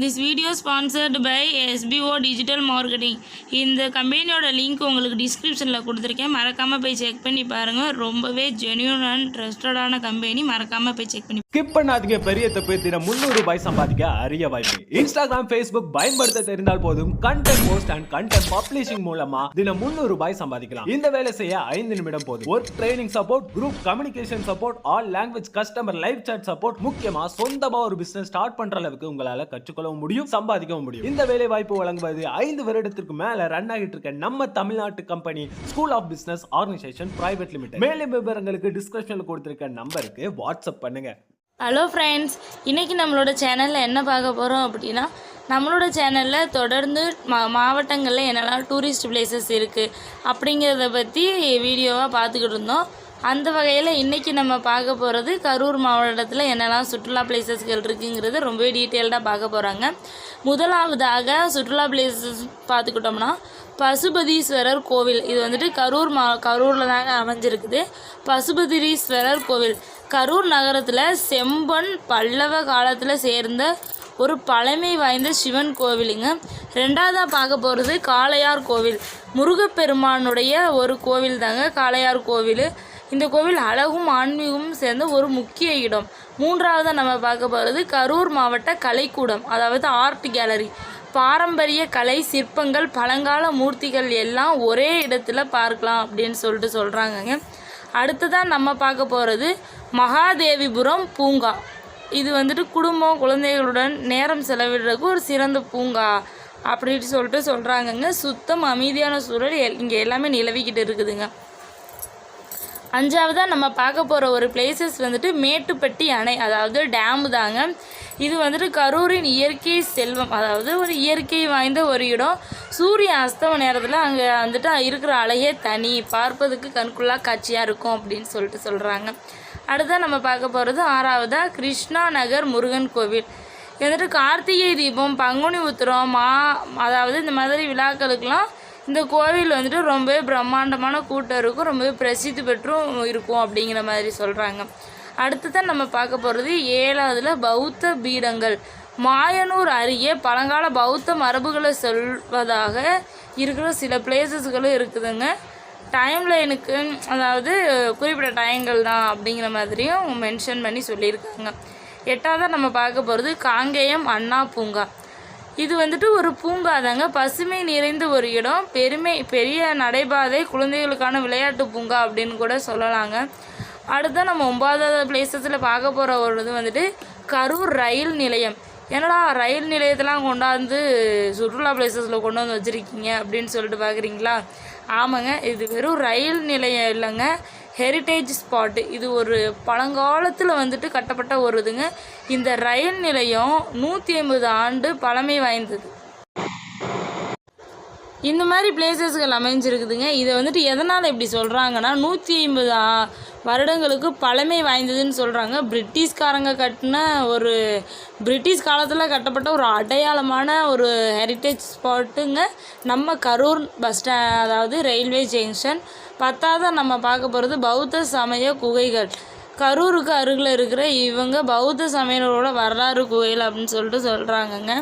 This video sponsored by SPO digital marketing இந்த கம்பெனியோட link உங்களுக்கு டிஸ்கிரிப்ஷனில் கொடுத்துருக்கேன். மறக்காமல் போய் செக் பண்ணி பாருங்கள் ரொம்பவே ஜென்யூன் அண்ட் ட்ரஸ்டடான கம்பெனி மறக்காமல் போய் செக் பண்ணி ஸ்கிப் பண்ணாதீங்க. பெரிய தப்பு தினம் முந்நூறு ரூபாய் சம்பாதிக்க அரிய வாய்ப்பு. இன்ஸ்டாகிராம் ஃபேஸ்புக் பயன்படுத்த தெரிந்தால் போதும். Content post and content publishing மூலமா தினம் முந்நூறு ரூபாய் சம்பாதிக்கலாம். இந்த வேலை செய்ய ஐந்து நிமிடம் போதும். Work training support group communication support all language customer live chat support முக்கியமா சொந்தமாக ஒரு பிசினஸ் ஸ்டார்ட் பண்ற அளவுக்கு உங்களால் கற்றுக்கொள்ள வாழவும் முடியும் சம்பாதிக்கவும் முடியும். இந்த வேலை வாய்ப்பு வழங்குவது ஐந்து வருடத்திற்கு மேல ரன் ஆகிட்டு இருக்க நம்ம தமிழ்நாட்டு company school of business organisation private limited மேலும் விவரங்களுக்கு டிஸ்கிரிப்ஷன்ல கொடுத்திருக்க நம்பருக்கு வாட்ஸ்அப் பண்ணுங்க. ஹலோ ஃப்ரெண்ட்ஸ் இன்றைக்கி நம்மளோட சேனலில் என்ன பார்க்க போகிறோம் அப்படின்னா நம்மளோட சேனலில் தொடர்ந்து மா மாவட்டங்களில் என்னெல்லாம் டூரிஸ்ட் பிளேசஸ் இருக்குது அப்படிங்கிறத பற்றி வீடியோவாக பார்த்துக்கிட்டு இருந்தோம். அந்த வகையில் இன்றைக்கி நம்ம பார்க்க போகிறது கரூர் மாவட்டத்தில் என்னெல்லாம் சுற்றுலா பிளேசஸ்கள் இருக்குங்கிறத ரொம்பவே டீட்டெயில்டாக பார்க்க போகிறாங்க முதலாவதாக சுற்றுலா பிளேசஸ் பார்த்துக்கிட்டோம்னா பசுபதீஸ்வரர் கோவில். இது வந்துட்டு கரூர் மா கரூரில் தாங்க அமைஞ்சிருக்குது. பசுபதீஸ்வரர் கோவில். கரூர் நகரத்தில் செம்பன் பல்லவ காலத்தில் சேர்ந்த ஒரு பழமை வாய்ந்த சிவன் கோவிலுங்க. ரெண்டாவதாக பார்க்க போகிறது காளையார் கோவில். முருகப்பெருமானுடைய ஒரு கோவில் தாங்க காளையார் கோவில். இந்த கோவில் அழகும் ஆன்மீகமும் சேர்ந்த ஒரு முக்கிய இடம். மூன்றாவதாக நம்ம பார்க்க போகிறது கரூர் மாவட்ட கலைக்கூடம் அதாவது ஆர்ட் கேலரி பாரம்பரிய கலை சிற்பங்கள் பழங்கால மூர்த்திகள் எல்லாம் ஒரே இடத்துல பார்க்கலாம் அப்படின்னு சொல்லிட்டு சொல்கிறாங்கங்க அடுத்ததான் நம்ம பார்க்க போகிறது மகாதேவிபுரம் பூங்கா. இது வந்துட்டு குடும்பம் குழந்தைகளுடன் நேரம் செலவிடுறதுக்கு ஒரு சிறந்த பூங்கா அப்படின்னு சொல்லிட்டு சொல்கிறாங்கங்க சுத்தம் அமைதியான சூழல் இங்கே எல்லாமே நிலவிக்கிட்டு இருக்குதுங்க. அஞ்சாவதாக நம்ம பார்க்க போகிற ஒரு பிளேசஸ் வந்துட்டு மேட்டுப்பட்டி அணை அதாவது டேமு தாங்க. இது வந்துட்டு கரூரின் இயற்கை செல்வம். அதாவது ஒரு இயற்கை வாய்ந்த ஒரு இடம். சூரிய அஸ்தம நேரத்தில் அங்கே வந்துட்டு இருக்கிற அழகே தனி. பார்ப்பதுக்கு கண்குள்ளா காட்சியாக இருக்கும் அப்படின்னு சொல்லிட்டு சொல்கிறாங்க அடுத்தா நம்ம பார்க்க போகிறது ஆறாவதாக கிருஷ்ணா நகர் முருகன் கோவில். இது வந்துட்டு கார்த்திகை தீபம் பங்குனி உத்திரம் மா அதாவது இந்த மாதிரி விழாக்களுக்கெல்லாம் இந்த கோவில் வந்துட்டு ரொம்பவே பிரம்மாண்டமான கூட்டம் இருக்கும். ரொம்பவே பிரசித்தி பெற்றும் இருக்கும் அப்படிங்கிற மாதிரி சொல்கிறாங்க அடுத்ததான் நம்ம பார்க்க போகிறது ஏழாவதுல பௌத்த பீடங்கள். மாயனூர் அருகே பழங்கால பௌத்த மரபுகளை சொல்வதாக இருக்கிற சில பிளேசஸ்களும் இருக்குதுங்க. டைம் லைனுக்கு அதாவது குறிப்பிட்ட டைங்கள் தான் அப்படிங்கிற மாதிரியும் மென்ஷன் பண்ணி சொல்லியிருக்காங்க. எட்டாவதாக நம்ம பார்க்க போகிறது காங்கேயம் அண்ணா பூங்கா இது வந்துட்டு ஒரு பூங்காதாங்க. பசுமை நிறைந்த ஒரு இடம். பெருமை பெரிய நடைபாதை குழந்தைகளுக்கான விளையாட்டு பூங்கா அப்படின்னு கூட சொல்லலாங்க. அடுத்த நம்ம ஒன்பதாவது பிளேசஸில் பார்க்க போகிற ஒரு இது வந்துட்டு கரூர் ரயில் நிலையம். என்னடா ரயில் நிலையத்தெலாம் கொண்டாந்து சுற்றுலா பிளேசஸில் கொண்டு வந்து வச்சுருக்கீங்க அப்படின்னு சொல்லிட்டு பார்க்குறீங்களா ஆமாங்க இது வெறும் ரயில் நிலையம் இல்லைங்க. ஹெரிட்டேஜ் ஸ்பாட்டு இது ஒரு பழங்காலத்தில் வந்துட்டு கட்டப்பட்ட ஒரு இதுங்க இந்த ரயில் நிலையம் நூற்றி ஐம்பது ஆண்டு பழமை வாய்ந்தது. இந்த மாதிரி பிளேசஸ்கள் அமைஞ்சிருக்குதுங்க. இதை வந்துட்டு எதனால் இப்படி சொல்கிறாங்கன்னா நூற்றி ஐம்பது வருடங்களுக்கு பழமை வாய்ந்ததுன்னு சொல்கிறாங்க பிரிட்டிஷ்காரங்க கட்டின ஒரு பிரிட்டிஷ் காலத்தில் கட்டப்பட்ட ஒரு அடையாளமான ஒரு ஹெரிட்டேஜ் ஸ்பாட்டுங்க நம்ம கரூர் பஸ் ஸ்டா அதாவது ரயில்வே ஜங்ஷன் பத்தாவது நம்ம பார்க்க போகிறது பௌத்த சமய குகைகள். கரூருக்கு அருகில் இருக்கிற இவங்க பௌத்த சமயங்களோட வரலாறு குகைகள் அப்படின்னு சொல்லிட்டு சொல்கிறாங்கங்க